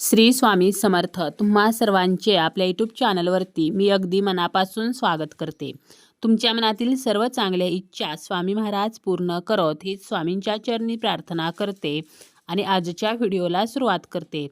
श्री स्वामी समर्थ. तुम्हा सर्वांचे आपल्या यूट्यूब चॅनलवरती मी अगदी मनापासून स्वागत करते. तुमच्या मनातील सर्व चांगल्या इच्छा स्वामी महाराज पूर्ण करत ही स्वामींच्या चरणी प्रार्थना करते आणि आजच्या व्हिडिओला सुरुवात करते.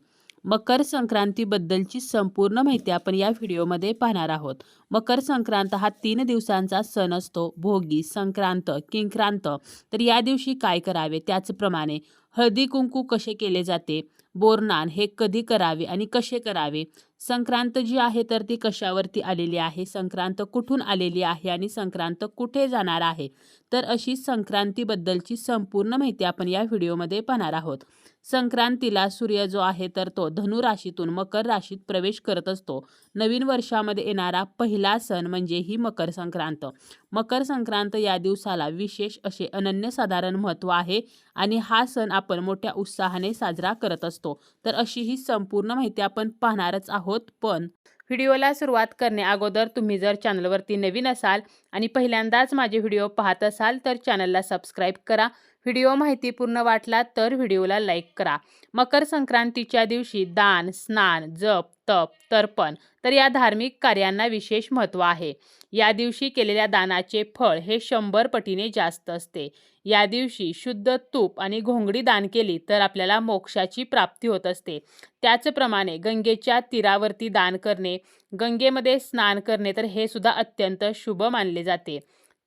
मकर संक्रांतीबद्दलची संपूर्ण माहिती आपण या व्हिडिओमध्ये पाहणार आहोत. मकर संक्रांत हा तीन दिवसांचा सण असतो. भोगी संक्रांत किंक्रांत. तर या दिवशी काय करावे? त्याचप्रमाणे हळदी कुंकू कसे केले जाते? बोरनान हे कधी करावे आणि कसे करावे? संक्रांत जी आहे तर ती कशावरती आलेली आहे? संक्रांत कुठून आलेली आहे आणि संक्रांत कुठे जाणार आहे? तर अशी संक्रांतीबद्दलची संपूर्ण माहिती आपण या व्हिडिओमध्ये पाहणार आहोत. संक्रांतीला सूर्य जो आहे तर तो धनु राशीतून मकर राशीत प्रवेश करत असतो. नवीन वर्षामध्ये येणारा पहिला सण म्हणजे ही मकर संक्रांत. मकर संक्रांत या दिवसाला विशेष असे अनन्यसाधारण महत्त्व आहे आणि हा सण आपण मोठ्या उत्साहाने साजरा करत असतो. तर अशी ही संपूर्ण माहिती आपण पाहणारच आहोत पण व्हिडिओला सुरुवात करणे अगोदर तुम्ही जर चॅनलवरती नवीन असाल आणि पहिल्यांदाच माझे व्हिडिओ पाहत असाल तर चॅनलला सबस्क्राईब करा. व्हिडिओ माहितीपूर्ण वाटला तर व्हिडिओला लाईक करा. मकर संक्रांतीच्या दिवशी दान स्नान जप तप तर्पण तर या धार्मिक कार्यांना विशेष महत्त्व आहे. या दिवशी केलेल्या दानाचे फळ हे शंभर पटीने जास्त असते. या दिवशी शुद्ध तूप आणि घोंगडी दान केली तर आपल्याला मोक्षाची प्राप्ती होत असते. त्याचप्रमाणे गंगेच्या तीरावरती दान करणे गंगेमध्ये स्नान करणे तर हे सुद्धा अत्यंत शुभ मानले जाते.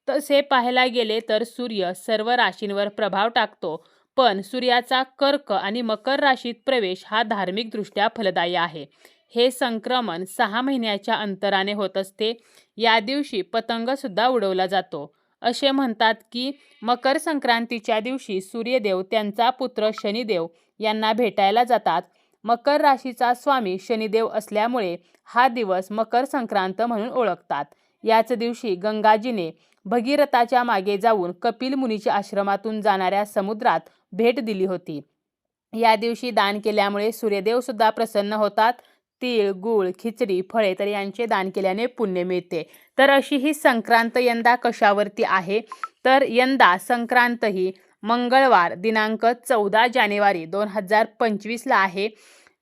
तसे पाहायला गेले तर सूर्य सर्व राशींवर प्रभाव टाकतो. पण सूर्याचा कर्क आणि मकर राशीत प्रवेश हा धार्मिकदृष्ट्या फलदायी आहे. हे संक्रमण सहा महिन्याच्या अंतराने होत असते. या दिवशी पतंगसुद्धा उडवला जातो. असे म्हणतात की मकर संक्रांतीच्या दिवशी सूर्यदेव त्यांचा पुत्र शनिदेव यांना भेटायला जातात. मकर राशीचा स्वामी शनिदेव असल्यामुळे हा दिवस मकर संक्रांत म्हणून ओळखतात. याच दिवशी गंगाजीने भगीरथाच्या मागे जाऊन कपिल मुनीच्या आश्रमातून जाणाऱ्या समुद्रात भेट दिली होती. या दिवशी दान केल्यामुळे सूर्यदेव सुद्धा प्रसन्न होतात. तीळ गूळ खिचडी फळे तर यांचे दान केल्याने पुण्य मिळते. तर अशी ही संक्रांत यंदा कशावरती आहे? तर यंदा संक्रांत ही मंगळवार दिनांक चौदा जानेवारी दोन हजार पंचवीसला आहे.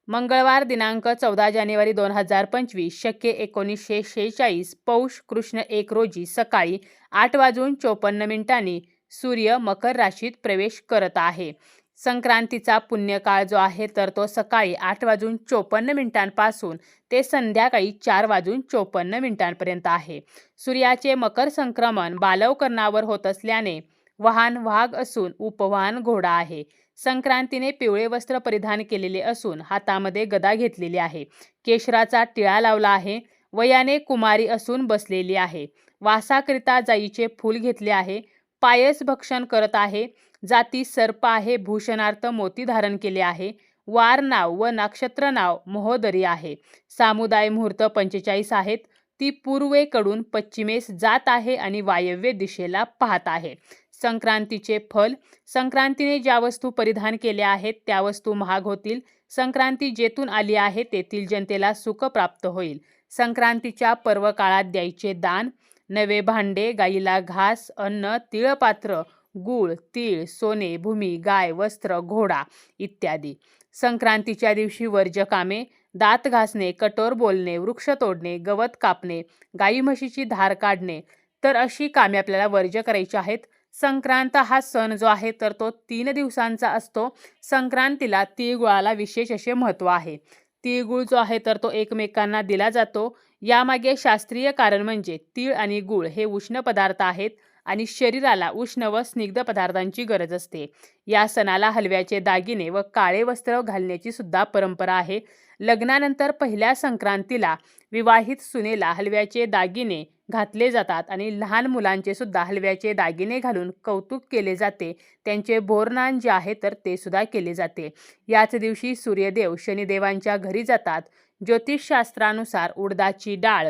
मंगळवार दिनांक चौदा जानेवारी दोन हजार पंचवीस शक्य एकोणीसशे शेहेचाळीस पौष कृष्ण एक रोजी सकाळी आठ वाजून चोपन्न मिनिटांनी सूर्य मकर राशीत प्रवेश करत आहे. संक्रांतीचा पुण्यकाळ जो आहे तर तो सकाळी आठ वाजून चोपन्न मिनिटांपासून ते संध्याकाळी चार वाजून चोपन्न मिनिटांपर्यंत आहे. सूर्याचे मकर संक्रमण बालवकरणावर होत असल्याने वाहन वाघ असून उपवाहन घोडा आहे. संक्रांतीने पिवळे वस्त्र परिधान केलेले असून हातामध्ये गदा घेतलेली आहे. केशराचा टिळा लावला आहे. वयाने कुमारी असून बसलेली आहे. वासाकरिता जाईचे फूल घेतले आहे. पायस भक्षण करत आहे. जाती सर्प आहे. भूषणार्थ मोती धारण केले आहे. वार नाव व नक्षत्र नाव महोदरी आहे. सामुदाय मुहूर्त पंचेचाळीस आहेत. ती पूर्वेकडून पश्चिमेस जात आहे आणि वायव्य दिशेला पाहत आहे. संक्रांतीचे फल. संक्रांतीने ज्या वस्तू परिधान केल्या आहेत त्या वस्तू महाग होतील. संक्रांती जेथून आली आहे तेथील जनतेला सुख प्राप्त होईल. संक्रांतीच्या पर्व काळात द्यायचे दान. नवे भांडे गाईला घास अन्न तिळपात्र गूळ तीळ सोने भूमी गाय वस्त्र घोडा इत्यादी. संक्रांतीच्या दिवशी वर्जकामे दात घासणे कठोर बोलणे वृक्ष तोडणे गवत कापणे गाई म्हशीची धार काढणे. तर अशी कामे आपल्याला वर्ज करायची आहेत. संक्रांत हा सण जो आहे तर तो तीन दिवसांचा असतो. संक्रांतीला तिळगुळाला विशेष असे महत्त्व आहे. तिळगुळ जो आहे तर तो एकमेकांना दिला जातो. यामागे शास्त्रीय कारण म्हणजे तीळ आणि गूळ हे उष्ण पदार्थ आहेत आणि शरीराला उष्ण व स्निग्ध पदार्थांची गरज असते. या सणाला हलव्याचे दागिने व काळे वस्त्र घालण्याची सुद्धा परंपरा आहे. लग्नानंतर पहिल्या संक्रांतीला विवाहित सुनेला हलव्याचे दागिने घातले जातात आणि लहान मुलांचे सुद्धा हलव्याचे दागिने घालून कौतुक केले जाते. त्यांचे बोरनान जे आहे तर ते सुद्धा केले जाते. याच दिवशी सूर्यदेव शनिदेवांच्या घरी जातात. ज्योतिषशास्त्रानुसार उडदाची डाळ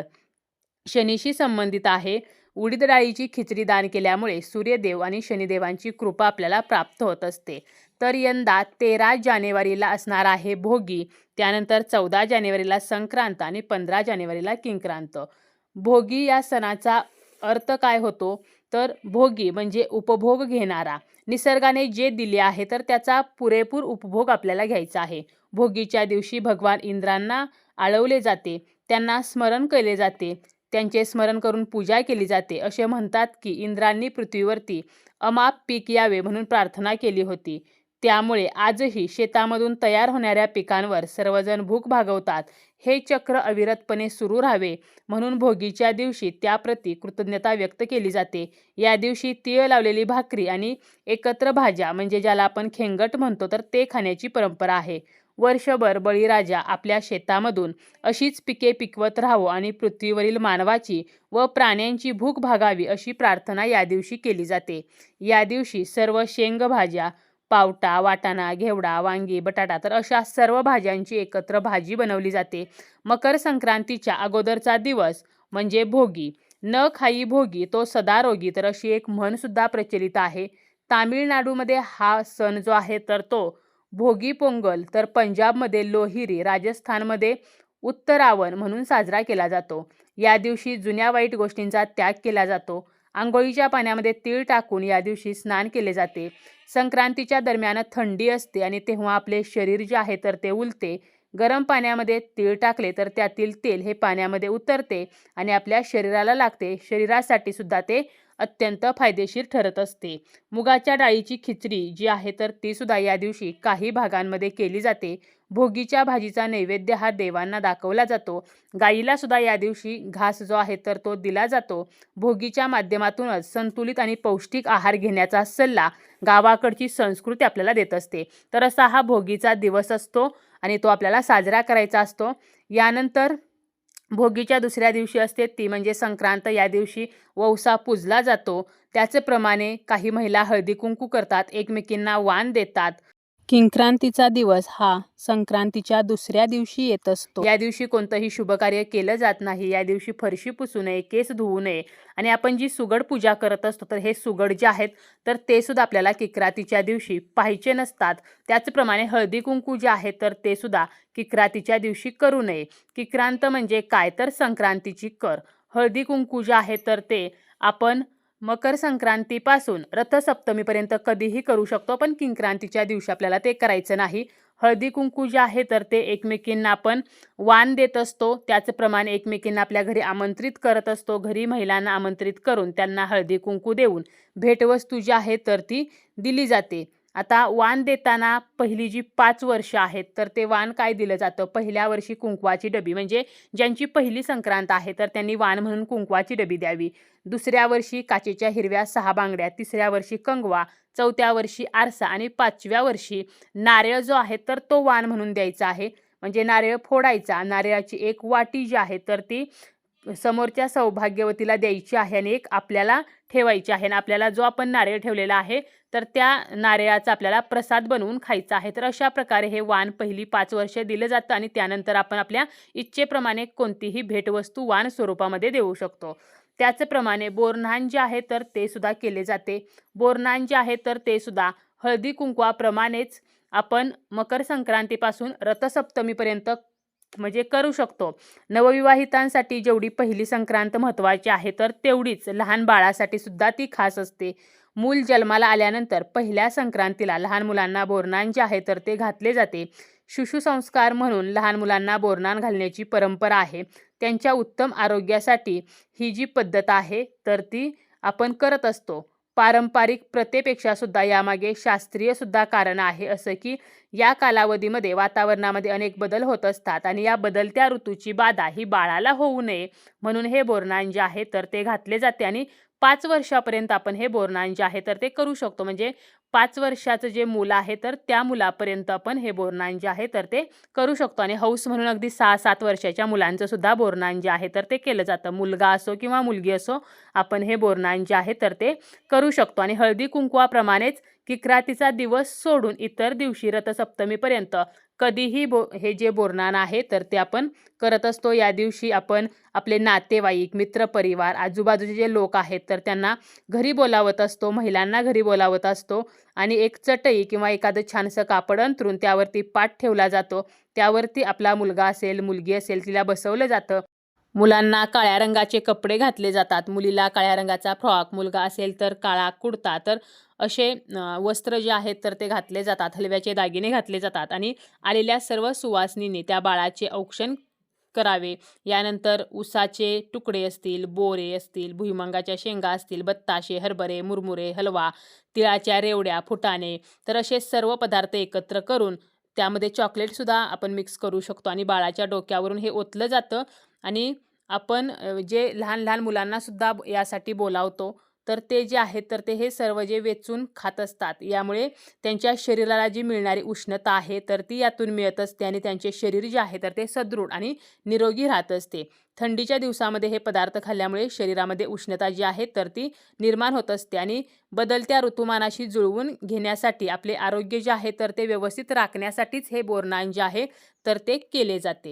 शनीशी संबंधित आहे. उडीद डाळीची खिचडी दान केल्यामुळे सूर्यदेव आणि शनिदेवांची कृपा आपल्याला प्राप्त होत असते. तर यंदा तेरा जानेवारीला असणार आहे भोगी. त्यानंतर चौदा जानेवारीला संक्रांत आणि पंधरा जानेवारीला किंक्रांत. भोगी या सणाचा अर्थ काय होतो? तर भोगी म्हणजे उपभोग घेणारा. निसर्गाने जे दिले आहे तर त्याचा पुरेपूर उपभोग आपल्याला घ्यायचा आहे. भोगीच्या दिवशी भगवान इंद्रांना आळवले जाते. त्यांना स्मरण केले जाते. त्यांचे स्मरण करून पूजा केली जाते. असे म्हणतात की इंद्रांनी पृथ्वीवरती अमाप पीक यावे म्हणून प्रार्थना केली होती. त्यामुळे आजही शेतामधून तयार होणाऱ्या पिकांवर सर्वजण भूक भागवतात. हे चक्र अविरतपणे सुरू राहावे म्हणून भोगीच्या दिवशी त्याप्रती कृतज्ञता व्यक्त केली जाते. या दिवशी तीळ लावलेली भाकरी आणि एकत्र भाज्या म्हणजे ज्याला आपण खेंगट म्हणतो तर ते खाण्याची परंपरा आहे. वर्षभर बळीराजा आपल्या शेतामधून अशीच पिके पिकवत राहावं आणि पृथ्वीवरील मानवाची व प्राण्यांची भूक भागावी अशी प्रार्थना या दिवशी केली जाते. या दिवशी सर्व शेंगभाज्या पावटा वाटाणा घेवडा वांगी बटाटा तर अशा सर्व भाज्यांची एकत्र भाजी बनवली जाते. मकर संक्रांतीच्या अगोदरचा दिवस म्हणजे भोगी. न खाई भोगी तो सदा रोगी तर अशी एक म्हणसुद्धा प्रचलित आहे. तामिळनाडूमध्ये हा सण जो आहे तर तो भोगी पोंगल तर पंजाबमध्ये लोहिरी राजस्थानमध्ये उत्तरावण म्हणून साजरा केला जातो. या दिवशी जुन्या वाईट गोष्टींचा त्याग केला जातो. आंघोळीच्या पाण्यामध्ये तीळ टाकून या दिवशी स्नान केले जाते. संक्रांतीच्या दरम्यान थंडी असते आणि तेव्हा आपले शरीर जे आहे तर ते उलते. गरम पाण्यामध्ये तीळ टाकले तर त्यातील तेल हे पाण्यामध्ये उतरते आणि आपल्या शरीराला लागते. शरीरासाठी सुद्धा ते अत्यंत फायदेशीर ठरत असते. मुगाच्या डाळीची खिचडी जी आहे तर ती सुद्धा या दिवशी काही भागांमध्ये केली जाते. भोगीच्या भाजीचा नैवेद्य हा देवांना दाखवला जातो. गाईला सुद्धा या दिवशी घास जो आहे तर तो दिला जातो. भोगीच्या माध्यमातूनच संतुलित आणि पौष्टिक आहार घेण्याचा सल्ला गावाकडची संस्कृती आपल्याला देत असते. तर असा हा भोगीचा दिवस असतो आणि तो आपल्याला साजरा करायचा असतो. यानंतर भोगीच्या दुसऱ्या दिवशी असते. ती म्हणजे संक्रांत. या दिवशी वौसा पूजला जातो. त्याचप्रमाणे काही महिला हळदी कुंकू करतात. एकमेकींना वाण देतात. किंक्रांतीचा दिवस हा संक्रांतीच्या दुसऱ्या दिवशी येत असतो. या दिवशी कोणतंही शुभकार्य केलं जात नाही. या दिवशी फरशी पुसू नये केस धुवू नये आणि आपण जी सुगड पूजा करत असतो तर हे सुगड जे आहेत तर ते सुद्धा आपल्याला किक्रातीच्या दिवशी पाहिजे नसतात. त्याचप्रमाणे हळदी कुंकू जे आहे तर ते सुद्धा किक्रातीच्या दिवशी करू नये. किक्रांत म्हणजे काय? तर संक्रांतीची कर. हळदी कुंकू जे आहे तर ते आपण मकर संक्रांतीपासून रथसप्तमीपर्यंत कधीही करू शकतो पण किंक्रांतीच्या दिवशी आपल्याला ते करायचं नाही. हळदी कुंकू जे आहे तर ते एकमेकींना आपण वाण देत असतो. त्याचप्रमाणे एकमेकींना आपल्या घरी आमंत्रित करत असतो. घरी महिलांना आमंत्रित करून त्यांना हळदी कुंकू देऊन भेटवस्तू जी आहे तर ती दिली जाते. आता वाण देताना पहिली जी पाच वर्ष आहेत तर ते वाण काय दिलं जातं? पहिल्या वर्षी कुंकवाची डबी म्हणजे ज्यांची पहिली संक्रांत आहे तर त्यांनी वाण म्हणून कुंकवाची डबी द्यावी. दुसऱ्या वर्षी काचेच्या हिरव्या सहा बांगड्या तिसऱ्या वर्षी कंगवा चौथ्या वर्षी आरसा आणि पाचव्या वर्षी नारळ जो आहे तर तो वाण म्हणून द्यायचा आहे. म्हणजे नारळ फोडायचा. नारळाची एक वाटी जी आहे तर ती समोरच्या सौभाग्यवतीला द्यायची आहे आणि एक आपल्याला ठेवायची आहे आणि आपल्याला जो आपण नारळ ठेवलेला आहे तर त्या नारळाचा आपल्याला प्रसाद बनवून खायचा आहे. तर अशा प्रकारे हे वाण पहिली पाच वर्ष दिलं जातं आणि त्यानंतर आपण आपल्या इच्छेप्रमाणे कोणतीही भेटवस्तू वाण स्वरूपामध्ये देऊ शकतो. त्याचप्रमाणे बोरन्हाण जे आहे तर ते सुद्धा केले जाते. बोरन्हाण जे आहे तर ते सुद्धा हळदी कुंकवाप्रमाणेच आपण मकर संक्रांतीपासून रथसप्तमीपर्यंत म्हणजे करू शकतो. नवविवाहितांसाठी जेवढी पहिली संक्रांत महत्त्वाची आहे तर तेवढीच लहान बाळासाठी सुद्धा ती खास असते. मूल जन्माला आल्यानंतर पहिल्या संक्रांतीला लहान मुलांना बोरणान जे आहे तर ते घातले जाते. शिशुसंस्कार म्हणून लहान मुलांना बोरणान घालण्याची परंपरा आहे. त्यांच्या उत्तम आरोग्यासाठी ही जी पद्धत आहे तर ती आपण करत असतो. पारंपरिक प्रथेपेक्षा सुद्धा यामागे शास्त्रीय सुद्धा कारण आहे असं की या कालावधीमध्ये वातावरणामध्ये अनेक बदल होत असतात आणि या बदलत्या ऋतूची बाधा ही बाळाला होऊ नये म्हणून हे बोरनान जे आहे तर ते घातले जाते आणि पाच वर्षापर्यंत आपण हे बोरनान जे आहे तर ते करू शकतो. म्हणजे पाच वर्षाचं जे मुलं आहे तर त्या मुलापर्यंत आपण हे बोरनान जे आहे तर ते करू शकतो. आणि हौस म्हणून अगदी सहा सात वर्षाच्या मुलांचं सुद्धा बोरनान जे आहे तर ते केलं जातं. मुलगा असो किंवा मुलगी असो आपण हे बोरनान जे आहे तर ते करू शकतो. आणि हळदी कुंकवाप्रमाणेच किक्रातीचा दिवस सोडून इतर दिवशी रथसप्तमीपर्यंत कधीही बो हे जे बोरनान आहे तर ते आपण करत असतो. या दिवशी आपण आपले नातेवाईक मित्रपरिवार आजूबाजूचे जे लोक आहेत तर त्यांना घरी बोलावत असतो महिलांना घरी बोलावत असतो आणि एक चटई किंवा एखादं छानसं कापड अंतरून त्यावरती पाठ ठेवला जातो. त्यावरती आपला मुलगा असेल मुलगी असेल तिला बसवलं जातं. मुलांना काळ्या रंगाचे कपडे घातले जातात. मुलीला काळ्या रंगाचा फ्रॉक मुलगा असेल तर काळा कुर्ता तर असे वस्त्र जे आहेत तर ते घातले जातात. हलव्याचे दागिने घातले जातात आणि आलेल्या सर्व सुवासनीने त्या बाळाचे औक्षण करावे. यानंतर उसाचे तुकडे असतील बोरे असतील भुईमुगाच्या शेंगा असतील बत्ताशे हरभरे मुरमुरे हलवा तिळाच्या रेवड्या फुटाणे तर असे सर्व पदार्थ एकत्र करून त्यामध्ये चॉकलेटसुद्धा आपण मिक्स करू शकतो आणि बाळाच्या डोक्यावरून हे ओतलं जातं. आणि आपण जे लहान लहान मुलांनासुद्धा यासाठी बोलावतो तर ते जे आहेत तर ते हे सर्व जे वेचून खात असतात. यामुळे त्यांच्या शरीराला जी मिळणारी उष्णता आहे तर ती यातून मिळत असते आणि त्यांचे शरीर जे आहे तर ते सदृढ आणि निरोगी राहत असते. थंडीच्या दिवसामध्ये हे पदार्थ खाल्ल्यामुळे शरीरामध्ये उष्णता जी आहे तर ती निर्माण होत असते आणि बदलत्या ऋतुमानाशी जुळवून घेण्यासाठी आपले आरोग्य जे आहे तर ते व्यवस्थित राखण्यासाठीच हे बोरनान जे आहे तर ते केले जाते.